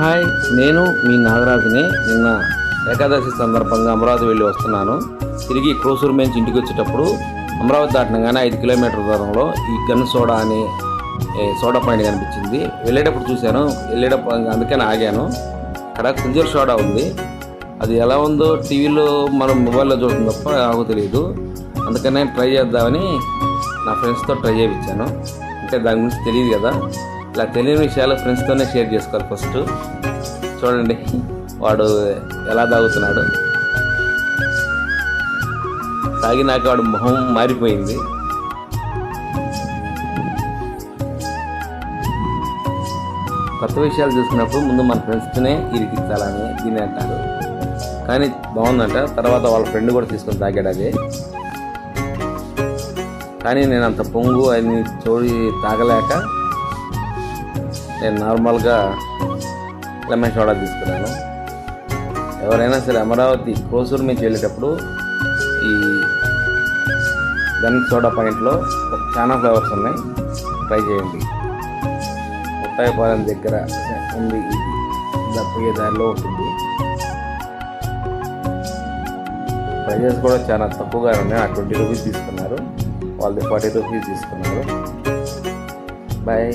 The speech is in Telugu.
హాయ్ నేను మీ నాగరాజుని. నిన్న ఏకాదశి సందర్భంగా అమరావతి వెళ్ళి వస్తున్నాను. తిరిగి క్రోసూరు నుంచి ఇంటికి వచ్చేటప్పుడు అమరావతి దాటినగానే ఐదు కిలోమీటర్ల దూరంలో ఈ గన్ సోడా అనే సోడా పాయింట్ కనిపించింది. వెళ్ళేటప్పుడు చూశాను. వెళ్ళేటప్పుడు అందుకని ఆగాను. అక్కడ కుంజర్ సోడా ఉంది. అది ఎలా ఉందో టీవీలో మనం మొబైల్లో చూడటం తప్ప నాకు తెలియదు అందుకనే ట్రై చేద్దామని నా ఫ్రెండ్స్తో ట్రై చేయించాను అంటే దాని గురించి తెలియదు కదా. ఇలా తెలియని విషయాలు ఫ్రెండ్స్తోనే షేర్ చేసుకోవాలి ఫస్ట్ చూడండి వాడు ఎలా తాగుతున్నాడు. తాగినాక వాడు మొహం మారిపోయింది. కొత్త విషయాలు చూసుకున్నప్పుడు ముందు మన ఫ్రెండ్స్తోనే ఇరికించాలని దీని అంటారు. కానీ బాగుందంట. తర్వాత వాళ్ళ ఫ్రెండ్ కూడా తీసుకొని తాగాడు అదే. కానీ నేను అంత పొంగు అని చూడి తాగలేక నేను నార్మల్గా లెమన్ సోడా తీసుకున్నాను. ఎవరైనా సరే అమరావతి కోసూరు నుంచి వెళ్ళేటప్పుడు ఈ గన్ సోడా పాయింట్లో చాలా ఫ్లేవర్స్ ఉన్నాయి. ట్రై చేయండి. ముత్తాయిపాలెం దగ్గర ఉంది. ఇది పోయే దారిలో ఉంటుంది. ప్రైజెస్ కూడా చాలా తక్కువగా ఉన్నాయి. ఆ ట్వంటీ రూపీస్ తీసుకున్నారు. వాళ్ళది ఫార్టీ రూపీస్ తీసుకున్నారు. బాయ్.